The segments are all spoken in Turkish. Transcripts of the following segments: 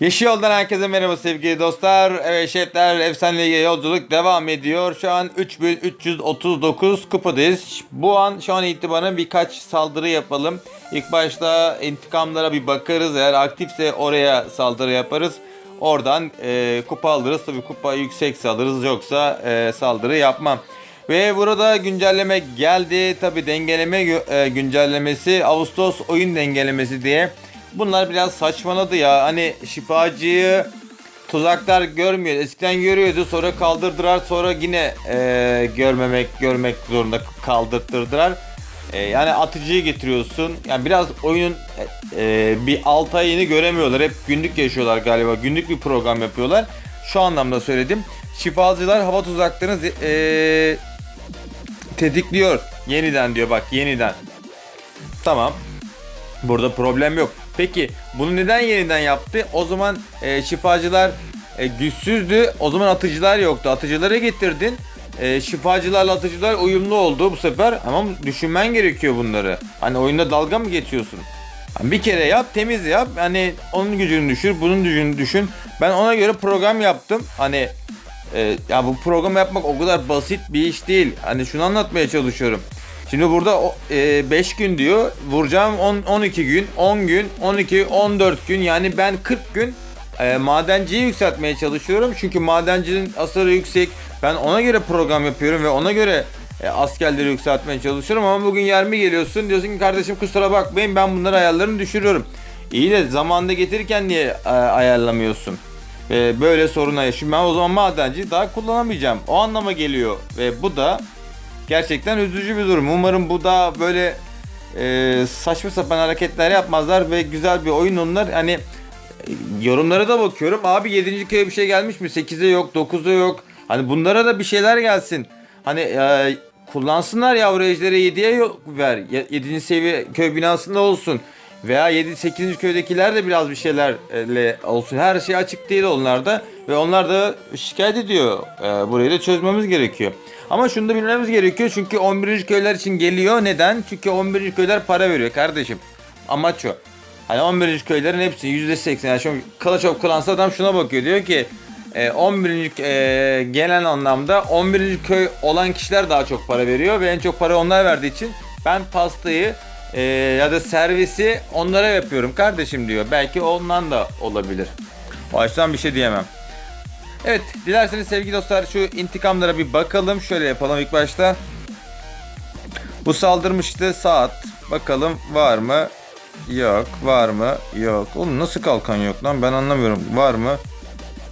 Yeşil Yoldan herkese merhaba sevgili dostlar. Evet şefler efsaneliğe yolculuk devam ediyor. Şu an 3339 kupadayız. Bu an şu an itibaren birkaç saldırı yapalım. İlk başta intikamlara bir bakarız. Eğer aktifse oraya saldırı yaparız. Oradan e, kupa alırız. Tabii kupa yüksekse alırız. Yoksa e, saldırı yapmam. Ve burada güncelleme geldi. Tabi dengeleme e, güncellemesi Ağustos oyun dengelemesi diye. Bunlar biraz saçmaladı ya. Hani şifacıyı tuzaklar görmüyor. Eskiden görüyordu sonra kaldırdılar sonra yine e, görmemek görmek zorunda kaldırtırdılar. E, yani atıcıyı getiriyorsun. Yani biraz oyunun e, bir 6 ayını göremiyorlar. Hep günlük yaşıyorlar galiba. Günlük bir program yapıyorlar. Şu anlamda söyledim. Şifacılar hava tuzaklarını e, tetikliyor. Yeniden diyor bak yeniden. Tamam. Burada problem yok. Peki bunu neden yeniden yaptı? O zaman e, şifacılar e, güçsüzdü. O zaman atıcılar yoktu. Atıcıları getirdin. E, şifacılarla atıcılar uyumlu oldu bu sefer. Ama düşünmen gerekiyor bunları. Hani oyunda dalga mı geçiyorsun? Hani bir kere yap, temiz yap. Hani onun gücünü düşür, bunun gücünü düşün. Ben ona göre program yaptım. Hani e, ya bu program yapmak o kadar basit bir iş değil. Hani şunu anlatmaya çalışıyorum. Şimdi burada 5 gün diyor. Vuracağım 10 12 gün, 10 gün, 12, 14 gün. Yani ben 40 gün e, madenciyi yükseltmeye çalışıyorum. Çünkü madencinin asarı yüksek. Ben ona göre program yapıyorum ve ona göre e, askerleri yükseltmeye çalışıyorum. Ama bugün yer mi geliyorsun? Diyorsun ki kardeşim kusura bakmayın ben bunları ayarlarını düşürüyorum. İyi de zamanda getirirken niye e, ayarlamıyorsun? Ve böyle soruna yaşıyorum. Ben o zaman madenci daha kullanamayacağım. O anlama geliyor. Ve bu da gerçekten üzücü bir durum. Umarım bu da böyle e, saçma sapan hareketler yapmazlar ve güzel bir oyun onlar. Hani yorumlara da bakıyorum. Abi 7. köye bir şey gelmiş mi? 8'e yok, 9'a yok. Hani bunlara da bir şeyler gelsin. Hani e, kullansınlar yavru ejderi 7'ye yok ver. 7. seviye köy binasında olsun. Veya 7 8. köydekiler de biraz bir şeylerle olsun. Her şey açık değil onlarda ve onlar da şikayet ediyor. E, burayı da çözmemiz gerekiyor. Ama şunu da bilmemiz gerekiyor çünkü 11. köyler için geliyor. Neden? Çünkü 11. köyler para veriyor kardeşim. Amaç o. Hani 11. köylerin hepsi %80 yani şimdi Clash of Clans'ta adam şuna bakıyor diyor ki e, 11. e, gelen anlamda 11. köy olan kişiler daha çok para veriyor ve en çok para onlar verdiği için ben pastayı e, ya da servisi onlara yapıyorum kardeşim diyor. Belki ondan da olabilir. O açıdan bir şey diyemem. Evet dilerseniz sevgili dostlar şu intikamlara bir bakalım. Şöyle yapalım ilk başta. Bu saldırmıştı saat. Bakalım var mı? Yok. Var mı? Yok. Oğlum nasıl kalkan yok lan ben anlamıyorum. Var mı?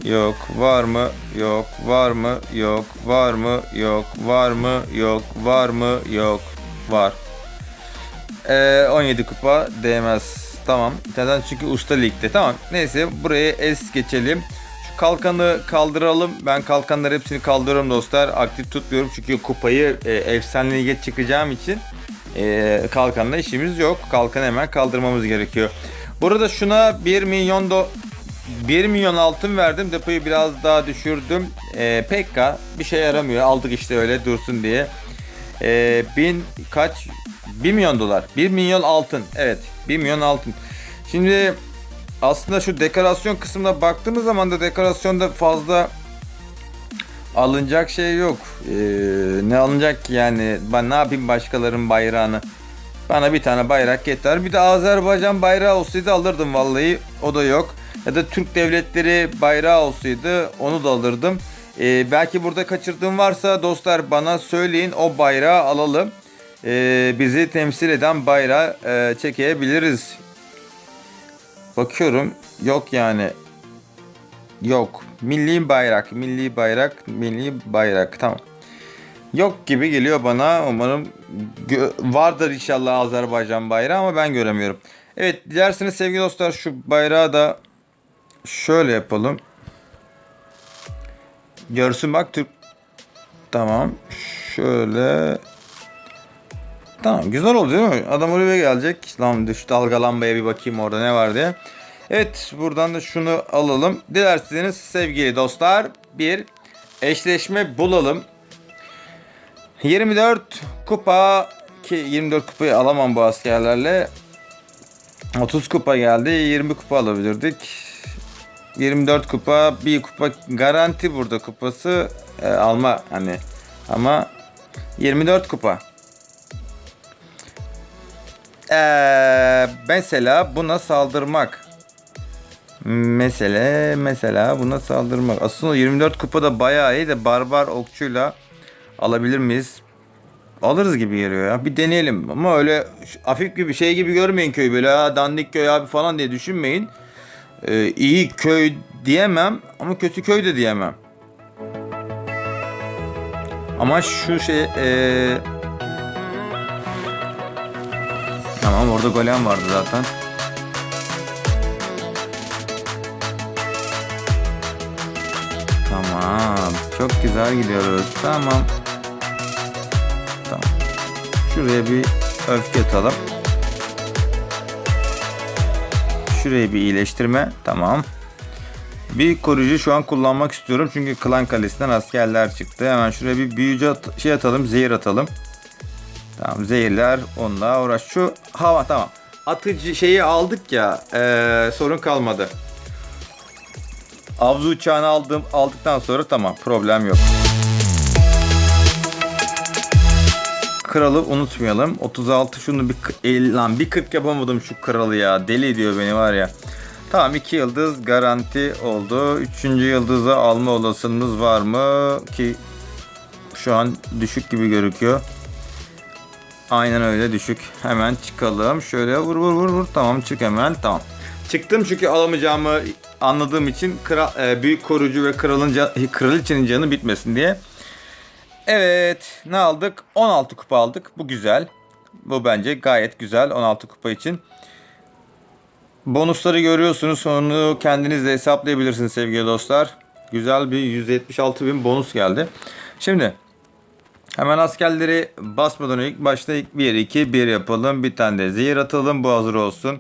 Yok. Var mı? Yok. Var mı? Yok. Var mı? Yok. Var mı? Yok. Var mı? Yok. Var. Ee, 17 kupa değmez. Tamam. Neden? Çünkü usta ligde. Tamam. Neyse buraya es geçelim. Şu kalkanı kaldıralım. Ben kalkanları hepsini kaldırıyorum dostlar. Aktif tutmuyorum çünkü kupayı e, efsane lige çıkacağım için e, kalkanla işimiz yok. Kalkanı hemen kaldırmamız gerekiyor. Burada şuna 1 milyon do 1 milyon altın verdim. Depoyu biraz daha düşürdüm. E, Pekka bir şey yaramıyor. Aldık işte öyle dursun diye. E, bin kaç? 1 milyon dolar. 1 milyon altın. Evet. 1 milyon altın. Şimdi aslında şu dekorasyon kısmına baktığımız zaman da dekorasyonda fazla alınacak şey yok. Ee, ne alınacak ki yani? Ben ne yapayım başkalarının bayrağını? Bana bir tane bayrak yeter. Bir de Azerbaycan bayrağı olsaydı alırdım vallahi. O da yok. Ya da Türk devletleri bayrağı olsaydı onu da alırdım. Ee, belki burada kaçırdığım varsa dostlar bana söyleyin o bayrağı alalım. Ee, bizi temsil eden bayrağı e, çekebiliriz. Bakıyorum yok yani. Yok. Milli bayrak, milli bayrak, milli bayrak. Tamam. Yok gibi geliyor bana. Umarım vardır inşallah Azerbaycan bayrağı ama ben göremiyorum. Evet dilerseniz sevgili dostlar şu bayrağı da şöyle yapalım. Görsün bak Türk. Tamam. Şöyle. Tamam güzel oldu değil mi? Adam oraya gelecek. Lan düş dalga bir bakayım orada ne var diye. Evet buradan da şunu alalım. Dilerseniz sevgili dostlar bir eşleşme bulalım. 24 kupa ki 24 kupayı alamam bu askerlerle. 30 kupa geldi. 20 kupa alabilirdik. 24 kupa, bir kupa garanti burada kupası e, alma hani ama 24 kupa. Ee, mesela buna saldırmak. Mesele mesela buna saldırmak. Aslında 24 kupada bayağı iyi de barbar okçuyla alabilir miyiz? Alırız gibi geliyor ya. Bir deneyelim. Ama öyle hafif gibi şey gibi görmeyin köyü böyle ha dandik köy abi falan diye düşünmeyin. Ee, iyi köy diyemem ama kötü köy de diyemem. Ama şu şey ee... Tamam orada golem vardı zaten. Tamam. Çok güzel gidiyoruz. Tamam. Tamam. Şuraya bir öfke atalım. Şuraya bir iyileştirme. Tamam. Bir koruyucu şu an kullanmak istiyorum. Çünkü klan kalesinden askerler çıktı. Hemen şuraya bir büyücü at- şey atalım. Zehir atalım. Tamam zehirler onunla uğraş. Şu hava tamam. Atıcı şeyi aldık ya. eee, sorun kalmadı. Avzu uçağını aldım, aldıktan sonra tamam problem yok. Kralı unutmayalım. 36 şunu bir k- el- lan bir 40 yapamadım şu kralı ya. Deli ediyor beni var ya. Tamam 2 yıldız garanti oldu. 3. yıldızı alma olasılığımız var mı ki şu an düşük gibi gözüküyor. Aynen öyle düşük. Hemen çıkalım. Şöyle vur vur vur vur. Tamam çık hemen. Tamam. Çıktım çünkü alamayacağımı anladığım için kral, e, büyük korucu ve kralın kraliçenin canı bitmesin diye. Evet, ne aldık? 16 kupa aldık. Bu güzel. Bu bence gayet güzel 16 kupa için. Bonusları görüyorsunuz. Onu kendiniz de hesaplayabilirsiniz sevgili dostlar. Güzel bir 176 bin bonus geldi. Şimdi Hemen askerleri basmadan ilk başta 1 2 1 yapalım. Bir tane de zehir atalım. Bu hazır olsun.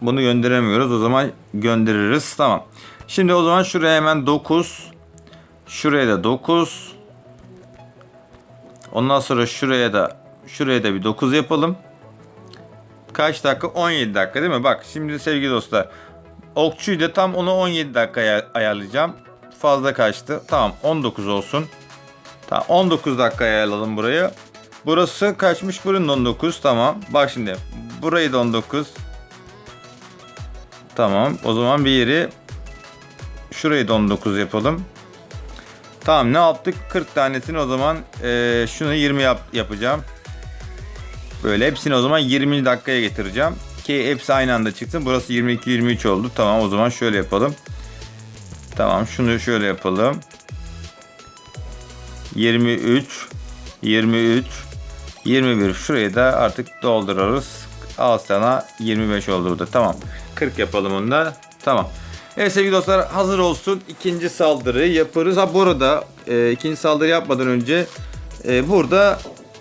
Bunu gönderemiyoruz. O zaman göndeririz. Tamam. Şimdi o zaman şuraya hemen 9. Şuraya da 9. Ondan sonra şuraya da şuraya da bir 9 yapalım. Kaç dakika? 17 dakika değil mi? Bak şimdi sevgili dostlar. Okçuyu da tam onu 17 dakikaya ayarlayacağım. Fazla kaçtı. Tamam 19 olsun. Tamam 19 dakikaya ayarladım burayı. Burası kaçmış buranın 19 tamam. Bak şimdi burayı da 19. Tamam o zaman bir yeri şurayı da 19 yapalım. Tamam ne yaptık? 40 tanesini o zaman eee, şunu 20 yap, yapacağım. Böyle hepsini o zaman 20 dakikaya getireceğim. Ki hepsi aynı anda çıksın. Burası 22-23 oldu. Tamam o zaman şöyle yapalım. Tamam şunu şöyle yapalım. 23 23 21 şurayı da artık doldururuz. Al sana 25 oldu. Tamam. 40 yapalım onu da. Tamam. Evet sevgili dostlar hazır olsun. İkinci saldırıyı yaparız. Ha bu arada e, ikinci saldırı yapmadan önce e, burada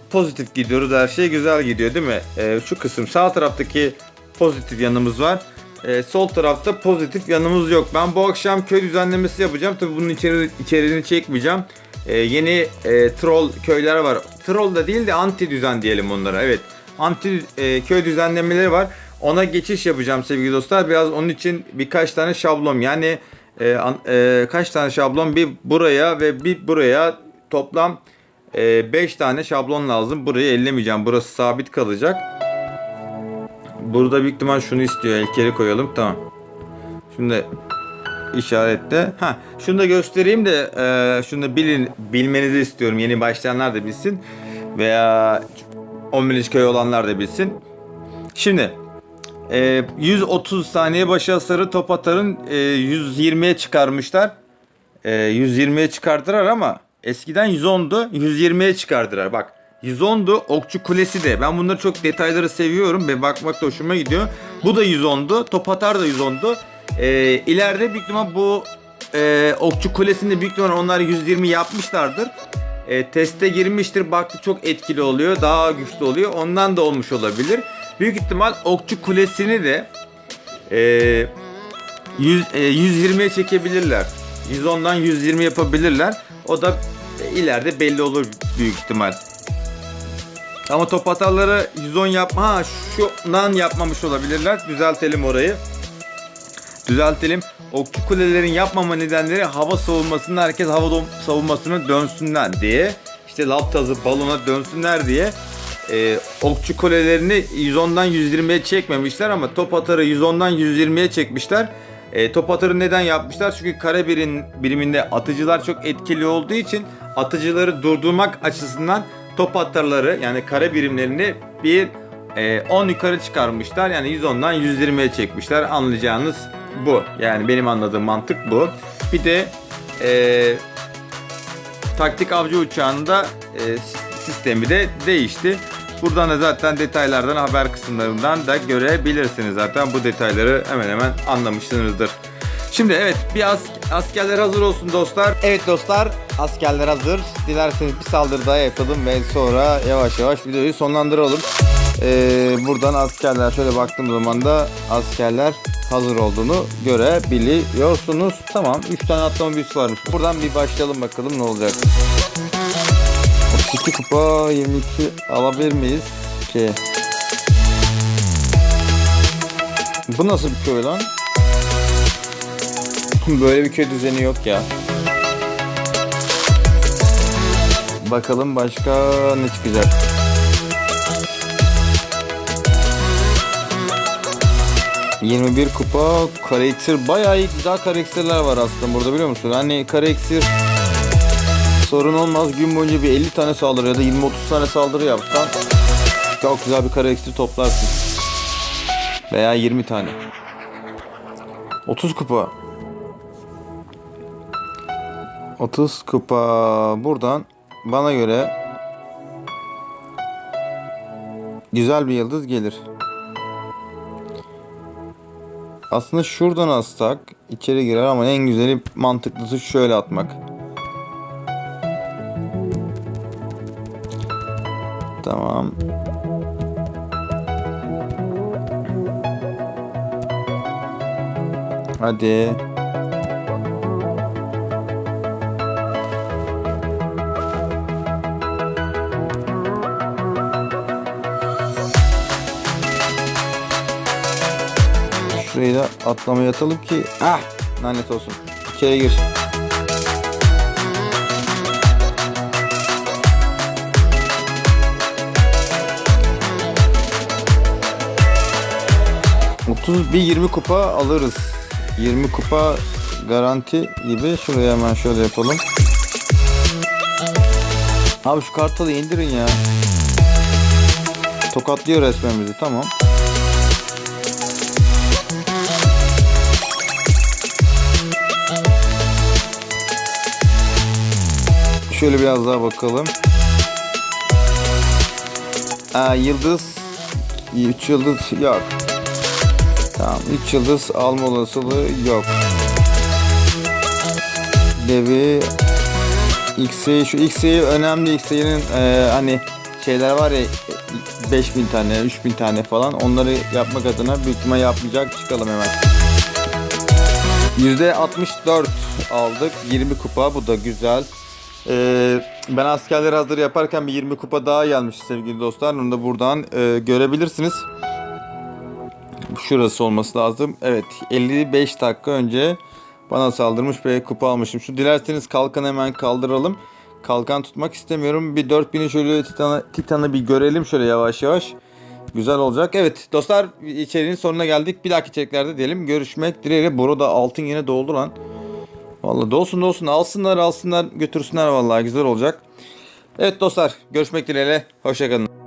pozitif gidiyoruz. Her şey güzel gidiyor değil mi? E, şu kısım sağ taraftaki pozitif yanımız var. E, sol tarafta pozitif yanımız yok. Ben bu akşam köy düzenlemesi yapacağım. Tabi bunun içeri, içeriğini çekmeyeceğim. E, yeni e, troll köyler var. Troll da değil de anti düzen diyelim onlara. Evet. Anti e, köy düzenlemeleri var. Ona geçiş yapacağım sevgili dostlar. Biraz onun için birkaç tane şablon yani e, e, kaç tane şablon bir buraya ve bir buraya toplam 5 tane şablon lazım. Burayı ellemeyeceğim. Burası sabit kalacak. Burada büyük ihtimal şunu istiyor. Elkeri koyalım. Tamam. Şimdi işarette. Ha, şunu da göstereyim de e, şunu da bilin bilmenizi istiyorum. Yeni başlayanlar da bilsin veya 10 bilinç köy olanlar da bilsin. Şimdi e, 130 saniye başı hasarı top atarın e, 120'ye çıkarmışlar. E, 120'ye çıkardılar ama eskiden 110'du 120'ye çıkardılar. Bak 110'du okçu kulesi de. Ben bunları çok detayları seviyorum ve bakmak da hoşuma gidiyor. Bu da 110'du. Top atar da 110'du. E, ileride büyük ihtimal bu e, okçu kulesinde büyük ihtimal onlar 120 yapmışlardır. E, teste girmiştir. Baktı çok etkili oluyor. Daha güçlü oluyor. Ondan da olmuş olabilir. Büyük ihtimal okçu kulesini de e, 100, e, 120'ye çekebilirler. 110'dan 120 yapabilirler. O da e, ileride belli olur büyük ihtimal. Ama top hataları 110 yapma. Ha şundan yapmamış olabilirler. Düzeltelim orayı. Düzeltelim. Okçu kulelerin yapmama nedenleri hava savunmasında herkes hava savunmasına dönsünler diye. İşte lav tazı balona dönsünler diye. Ee, okçu kulelerini 110'dan 120'ye çekmemişler ama top atarı 110'dan 120'ye çekmişler. Ee, top atarı neden yapmışlar? Çünkü kare birim, biriminde atıcılar çok etkili olduğu için atıcıları durdurmak açısından top atarları yani kare birimlerini bir e, 10 yukarı çıkarmışlar. Yani 110'dan 120'ye çekmişler. Anlayacağınız bu. Yani benim anladığım mantık bu. Bir de e, taktik avcı uçağında e, sis- sistemi de değişti. Buradan da zaten detaylardan haber kısımlarından da görebilirsiniz zaten bu detayları hemen hemen anlamışsınızdır. Şimdi evet bir as- askerler hazır olsun dostlar. Evet dostlar askerler hazır. Dilerseniz bir saldırı daha yapalım ve sonra yavaş yavaş videoyu sonlandıralım. Ee, buradan askerler şöyle baktığım zaman da askerler hazır olduğunu görebiliyorsunuz. Tamam 3 tane atlama büyüsü varmış. Buradan bir başlayalım bakalım ne olacak. 32 kupa 22 alabilir miyiz ki? Bu nasıl bir köy lan? Böyle bir köy düzeni yok ya. Bakalım başka ne çıkacak. ...21 kupa kare iksir bayağı iyi güzel kare var aslında burada biliyor musun? Hani kare sorun olmaz gün boyunca bir 50 tane saldırı ya da 20-30 tane saldırı yapsan çok güzel bir kare toplarsın. Veya 20 tane. 30 kupa. 30 kupa buradan bana göre güzel bir yıldız gelir. Aslında şuradan atsak içeri girer ama en güzeli mantıklısı şöyle atmak. Tamam. Hadi. Şurayı da atlamaya atalım ki ah lanet olsun. İçeri gir. Otuz bir 20 kupa alırız. 20 kupa garanti gibi. Şuraya hemen şöyle yapalım. Abi şu kartalı indirin ya. Tokatlıyor resmen. Tamam. Şöyle biraz daha bakalım. Aa, yıldız 3 yıldız yok. Tamam 3 yıldız alma olasılığı yok. Devi X'i şu X'i önemli X'inin e, hani şeyler var ya 5000 tane 3000 tane falan onları yapmak adına büyük ihtimal yapmayacak çıkalım hemen. %64 aldık 20 kupa bu da güzel. Ee, ben askerleri hazır yaparken bir 20 kupa daha gelmiş sevgili dostlar. Onu da buradan e, görebilirsiniz. Şurası olması lazım. Evet 55 dakika önce bana saldırmış ve kupa almışım. Şu dilerseniz kalkanı hemen kaldıralım. Kalkan tutmak istemiyorum. Bir 4000'i şöyle titanı, titanı bir görelim şöyle yavaş yavaş. Güzel olacak. Evet dostlar içeriğin sonuna geldik. Bir dahaki içeriklerde diyelim. Görüşmek dileğiyle. Burada altın yine doldu lan. Vallahi dolsun dolsun alsınlar alsınlar götürsünler vallahi güzel olacak. Evet dostlar görüşmek dileğiyle. Hoşçakalın.